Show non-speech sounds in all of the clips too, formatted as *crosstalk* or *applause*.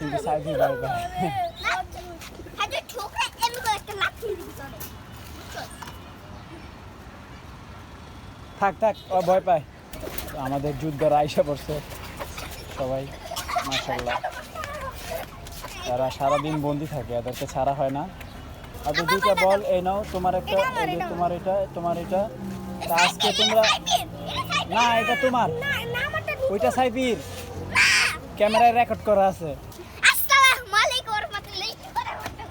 কিন্তু দিবি তোরে থাক থাক ও ভয় পায়। আমাদের যুদ্ধরা আইসা পড়ছে। সবাই মাসাল্লাহ তারা সারাদিন বন্দি থাকে এদেরকে ছাড়া হয় না। আর তো দুইটা বল এই নাও তোমার একটা এই যে তোমার এটা তোমার এটা। তা আজকে তোমরা না এটা তোমার। ওইটা সাইফির ক্যামেরায় রেকর্ড করা আছে আসসালামু আলাইকুম ওয়া রাহমাতুল্লাহি ওয়া বারাকাতুহু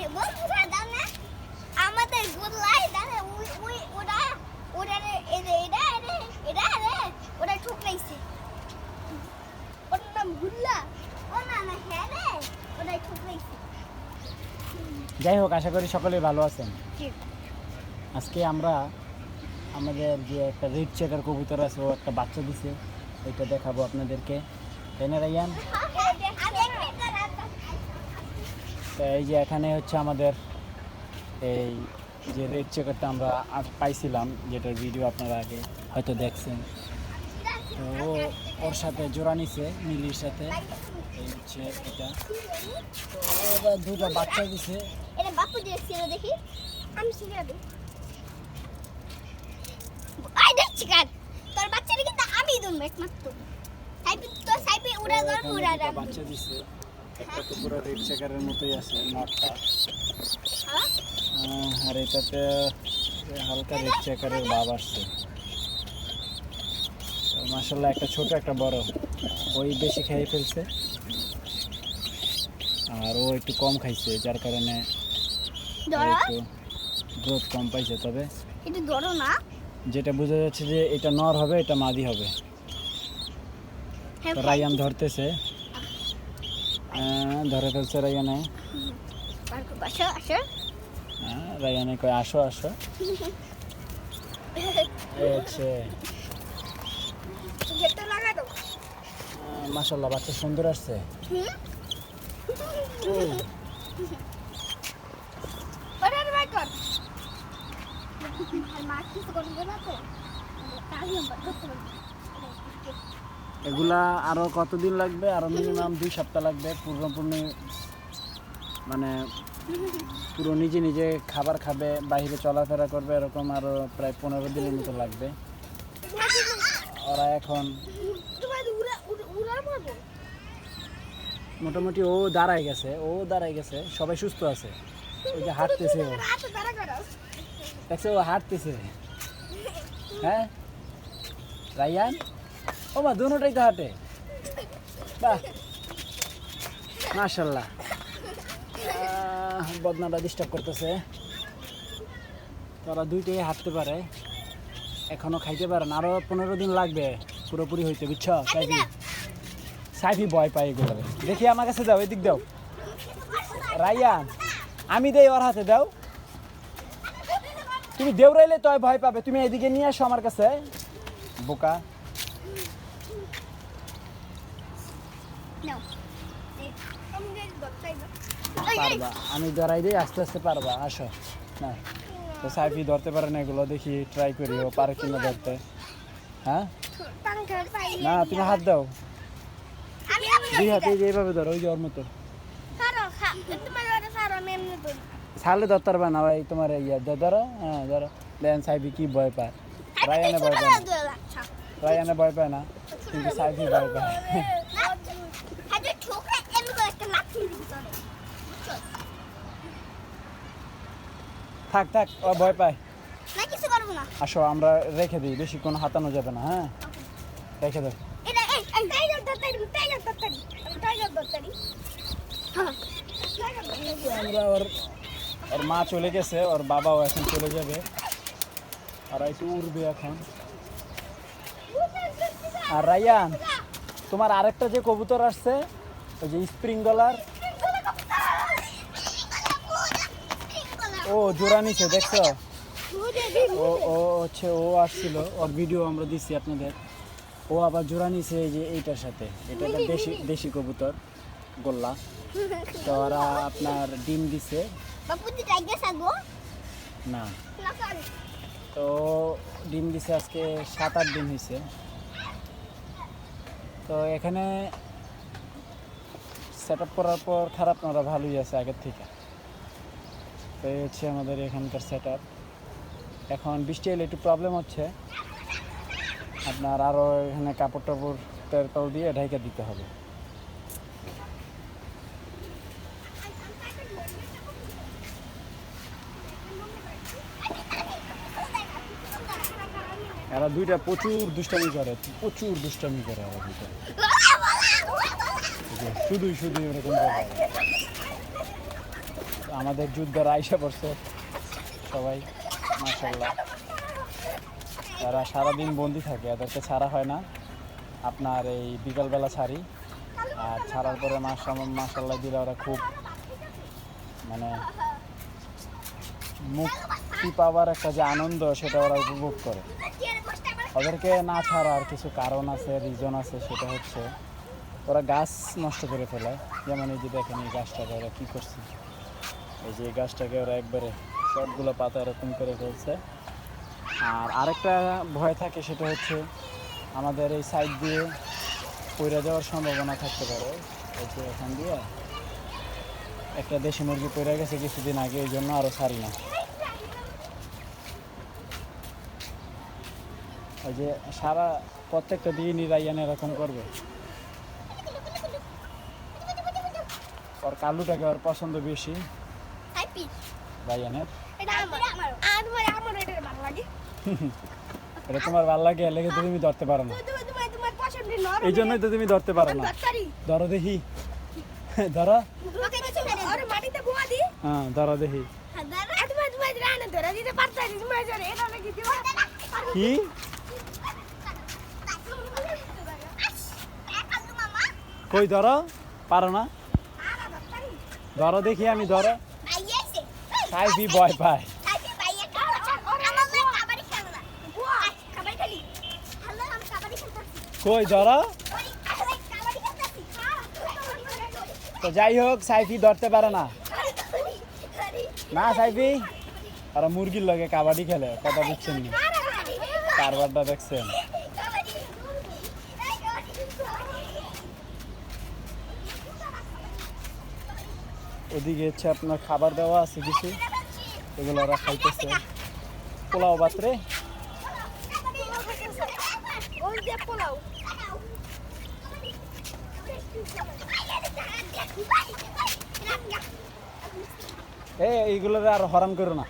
এ বন্ধুরা জানে আমাদের গোল্লাই জানে ওই ওই ওরা ওরা রে এটা এটা এটা এটা রে ওরা ঠুকরাইছে ওর নাম গুল্লা ও না না হ্যাঁ রে ওরা ঠুকরাইছে যাই হোক আশা করি সকলেই ভালো আছেন। আজকে আমরা আমাদের যে একটা রেড চেকার কবুতর আছে ও একটা বাচ্চা দিছে। ওইটা দেখাবো আপনাদেরকে। তাই না রাইয়ান? তো এই যে এখানে হচ্ছে আমাদের এই যে রেড চেকারটা আমরা পাইছিলাম যেটার ভিডিও আপনারা আগে হয়তো দেখছেন। তো ও ওর সাথে জোড়া নিছে মিলির সাথে। এই হচ্ছে এটা। তো দুটো বাচ্চা দিছে। বাপু দেখি। আমি আই তোর বাচ্চাটা কিন্তু আমি দুম একমাত্র সাইপি তো সাইপি উড়া এখানে উড়া বাচ্চা দিছে। একটা তো পুরো রেড চেকারের মতোই আছে নটটা হ্যাঁ আর এটাতে হালকা রেড চেকারের ভাব আসছে। মাসাল্লাহ একটা ছোট একটা বড়। ওই বেশি খেয়ে ফেলছে। আর ও একটু কম খাইছে যার কারণে ধরো গ্রোথ কম পাইছে তবে একটু ধরো না। যেটা বোঝা যাচ্ছে যে এটা নর হবে এটা মাদি হবে। হ্যাঁ রায়ান ধরতেছে। ধরে ফেলছে রায়ানে। হ্যাঁ, রায়ানে কয় আসো আসো। মাসাল্লাহ বাচ্চা সুন্দর আসছে হুম ওরে বাই কর আর মা কিছু করবে না তো কাজ নাম্বার করতে পারবে এগুলা আরও কতদিন লাগবে? আরও মিনিমাম দুই সপ্তাহ লাগবে। পুরোপুরি মানে পুরো নিজে নিজে খাবার খাবে, বাইরে চলাফেরা করবে, এরকম আরও প্রায় পনেরো দিনের মতো লাগবে। ওরা এখন মোটামুটি ও দাঁড়ায় গেছে, ও দাঁড়ায় গেছে, সবাই সুস্থ আছে। ওই যে হাঁটতেছে ও। দেখছে, ও হাঁটতেছে। হ্যাঁ? রাইয়ান ও মা, দুটাই তো হাঁটে। বাহ। মাশাল্লাহ। বদনাটা ডিস্টার্ব করতেছে। তারা দুইটাই হাঁটতে পারে। এখনও খাইতে পারে না। আরও পনেরো দিন লাগবে। পুরোপুরি হইতে, বুঝছ? সাইফি। সাইফি ভয় পাই এগুলো দেখি আমার কাছে দাও, এদিক দাও। রাইয়ান আমি দেই ওর হাতে, দাও। তুমি দেউরাইলে তো ভয় পাবে। তুমি এদিকে নিয়ে আসো আমার কাছে। বোকা। পারবা। আমি ধরাই দিই আস্তে আস্তে পারবা। আসো। না তো সাইফি ধরতে পারে না এগুলো। দেখি ট্রাই করি ও পারে কিনা ধরতে। হ্যাঁ? না তুমি হাত দাও। দুই হাতে এইভাবে ধরো ওই যে ওর মতো। সারো খা তোমার ওটা সারো আমি এমনি ধরি ছাড়লে ধরতে না ভাই তোমার ইয়ে ধরো হ্যাঁ ধরো দেন সাইফি কি ভয় পায়? রায়ানে ভয় পায় রায়ানে ভয় পায় না? কিন্তু সাইফি ভয় পায়। থাক থাক, ও ভয় পায়। আসো, আমরা রেখে দিই, বেশি কোনো হাতানো যাবে না হ্যাঁ? রেখে দাও দত্তারি দত্তারি দত্তারি দত্তারি আমরা ওর মা চলে গেছে, ওর বাবাও এখন চলে যাবে। আর একটু উড়বে এখন। আর রায়ান, তোমার আরেকটা যে কবুতর আসছে, ওই যে স্প্রিং গলার ও, জোড়া নিছে, দেখছ? ও ও, হচ্ছে ও আসছিল, ওর ভিডিও আমরা দিচ্ছি আপনাদের। ও আবার জোড়া নিছে এই যে এইটার সাথে, এটা দেশি দেশি কবুতর, গোল্লা। তো ওরা আপনার ডিম দিছে। বাপু তুই টাইগার সাগো না। তো ডিম দিছে আজকে সাত আট দিন হয়েছে তো এখানে সেট আপ করার পর খারাপ না ভালোই আছে আগের থেকে। তো এই হচ্ছে আমাদের এখানকার সেট আপ এখন বৃষ্টি এলে একটু প্রবলেম হচ্ছে। আপনার আরও এখানে কাপড় টাপড় তেরপাল দিয়ে ঢাইকা দিতে হবে। এরা দুইটা প্রচুর দুষ্টামি করে, প্রচুর দুষ্টামি করে এরা দুইটা। শুধুই শুধুই ওরকম করে। আমাদের যুদ্ধরা আইসা পড়ছে সবাই মাসাল্লাহ তারা সারাদিন বন্দি থাকে, এদেরকে ছাড়া হয় না। আপনার এই বিকালবেলা ছাড়ি, আর ছাড়ার পরে মাস মাসাল্লাহ দিলে ওরা খুব মানে মুক্তি পাওয়ার একটা যে আনন্দ, সেটা ওরা উপভোগ করে। ওদেরকে না ছাড়ার কিছু কারণ আছে রিজন আছে, সেটা হচ্ছে ওরা গাছ নষ্ট করে ফেলে। যেমন এই যে দেখেন এই গাছটাকে ওরা কী করছে? এই যে গাছটাকে ওরা একবারে সবগুলো পাতা এরকম করে ফেলছে। আর আরেকটা ভয় থাকে সেটা হচ্ছে আমাদের এই সাইড দিয়ে পইরা যাওয়ার সম্ভাবনা থাকতে পারে। এই যে এখান দিয়ে একটা দেশি মুরগি পড়ে গেছে কিছুদিন আগে, এই জন্য আরও ছাড়ি না ওই যে সারা প্রত্যেকটা দিনই রাইয়ান এরকম করবে। ওর কালুটাকে ওর পছন্দ বেশি রাইয়ানের। এটা তোমার ভালো লাগে লেগে তো তুমি ধরতে পারো না। এই জন্যই তো তুমি ধরতে পারো না। ধরো দেখি। ধরো। হ্যাঁ ধরো দেখি। তোমার তোমার রান্না ধরে দিতে পারতারি তোমার জন্য এটা নাকি দিবা কি কই ধরো? পারো না? ধরো দেখি আমি ধরো। সাইফি ভয় পায়। কই ধরো? তো যাই হোক, সাইফি ধরতে পারে না। না, সাইফি? আর মুরগির লগে কাবাডি খেলে, কথা বুঝছেন কারবারটা দেখছেন। ওদিকে হচ্ছে আপনার খাবার দেওয়া আছে কিছু। এগুলো ওরা খাইতেছে। পোলাও ওই এ এইগুলো আর হরান করো না।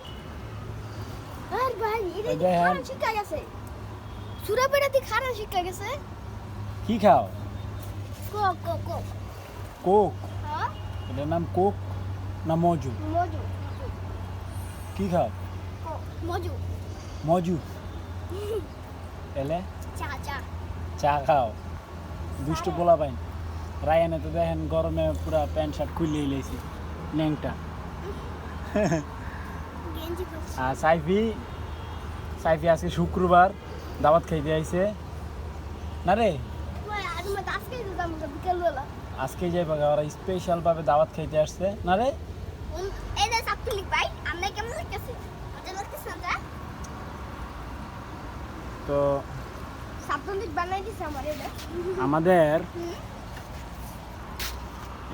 কি খাও? কো কো কো কোক? হ্যাঁ? এটার নাম কোক? না মজু? মজু। কি খাও? মজু। মজু। *laughs* এলে? চা চা। চা খাও। দুষ্টু পোলা পাইন। রায়ানে তো দেখেন গরমে পুরা প্যান্ট শার্ট খুলিয়ে লেছি ল্যাংটা আর সাইফি সাইফি আজকে শুক্রবার দাওয়াত খাইতে আইছে। না রে? আজকে দিলাম বিকেল যে ওরা স্পেশাল ভাবে দাওয়াত খাইতে আসছে। না রে? এই যে সাপ্তাহিক ভাই আমরা কেমন লাগতেছে? মজা লাগতেছে না তো সাপ্তাহিক বানাই দিছে আমার এটা আমাদের।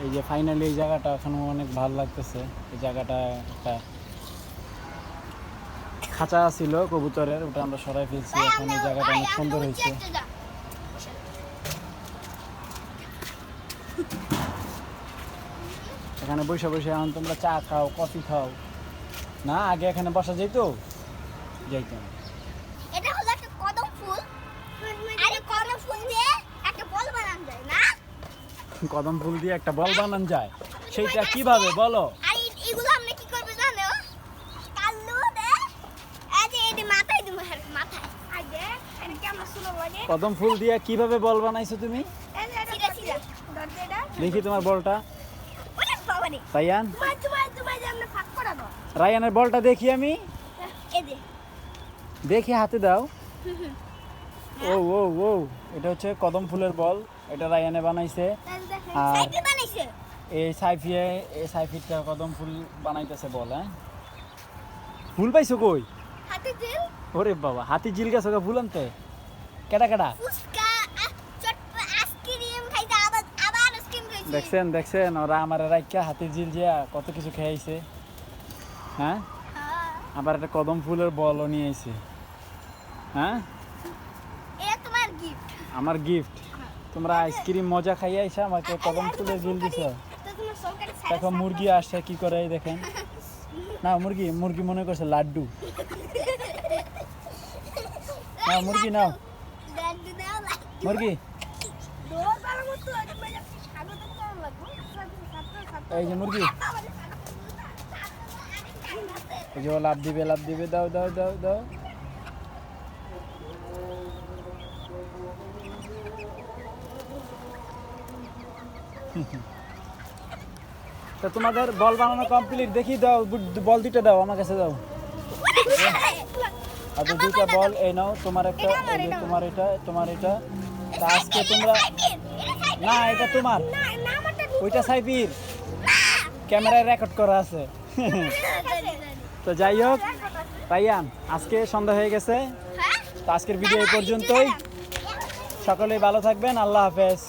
এই যে ফাইনালি এই জায়গাটা এখন অনেক ভালো লাগতেছে। এই জায়গাটা একটা খাঁচা ছিল কবুতরের ওটা আমরা সরাই ফেলছি। এখন এই জায়গাটা অনেক সুন্দর হয়েছে। এখানে বসে বসে এখন তোমরা চা খাও কফি খাও। না আগে এখানে বসা যেত? যাইতাম। এটা হলো একটা কদম ফুল। আর কদম ফুল দিয়ে একটা বল বানানো যায় না? কদম ফুল দিয়ে একটা বল বানান যায়? সেইটা কীভাবে? বলো। আর এগুলো আমরা কি করব জানো? কাল্লু দে। এই যে এই মাথায় দিব মাথায়। আগে এটা কেমন সুন্দর লাগে। কদম ফুল দিয়ে কীভাবে বল বানাইছো তুমি? দেখি তোমার বলটা। রায়ান? রায়ানের বলটা দেখি আমি। দেখি হাতে দাও। ও ও ও এটা হচ্ছে কদম ফুলের বল। এটা রায়ানে বানাইছে। আর- এই সাইফিয়ে এই সাইফিটটা কদম ফুল বানাইতেছে বল হ্যাঁ? ফুল পাইছো কই? ওরে বাবা হাতি জিল গেছে ওকে ভুলান তো কেটা কেটা ফুচকা আ- চট আইসক্রিম খাইতে আবার আবার আইসক্রিম খাইছে দেখছেন দেখছেন? ওরা আমার রাইকা হাতির জিল জিয়া কত কিছু খেয়েছে। হ্যাঁ? আবার একটা কদম ফুলের বলও নিয়ে আইছে। হ্যাঁ? এটা তোমার গিফট আমার গিফট তোমরা আইসক্রিম মজা খাইয়ে আইসা আমাকে কদম ফুলের জিল দিছ। দেখো মুরগি আসছে কি করে এই দেখেন? *laughs* না মুরগি মুরগি মনে করছে লাড্ডু। *laughs* নাও মুরগি নাও। মুরগি দোল বানার মতো এটা মানে স্বাগত করা লাগবে ছাত্র ছাত্র এই যে মুরগি। এই যে লাভ দিবে লাভ দিবে দাও দাও দাও দাও। তো তোমাদের বল বানানো কমপ্লিট দেখি দাও বল দুটো দাও আমার কাছে দাও। আর তো দুইটা বল এই নাও তোমার একটা তোমার এটা তোমার এটা। তা আজকে তোমরা না এটা তোমার। ওইটা সাইবির। ক্যামেরায় রেকর্ড করা আছে। তো যাই হোক পাইয়ান আজকে সন্ধ্যা হয়ে গেছে। তো আজকের ভিডিও এই পর্যন্তই। সকলেই ভালো থাকবেন, আল্লাহ হাফেজ।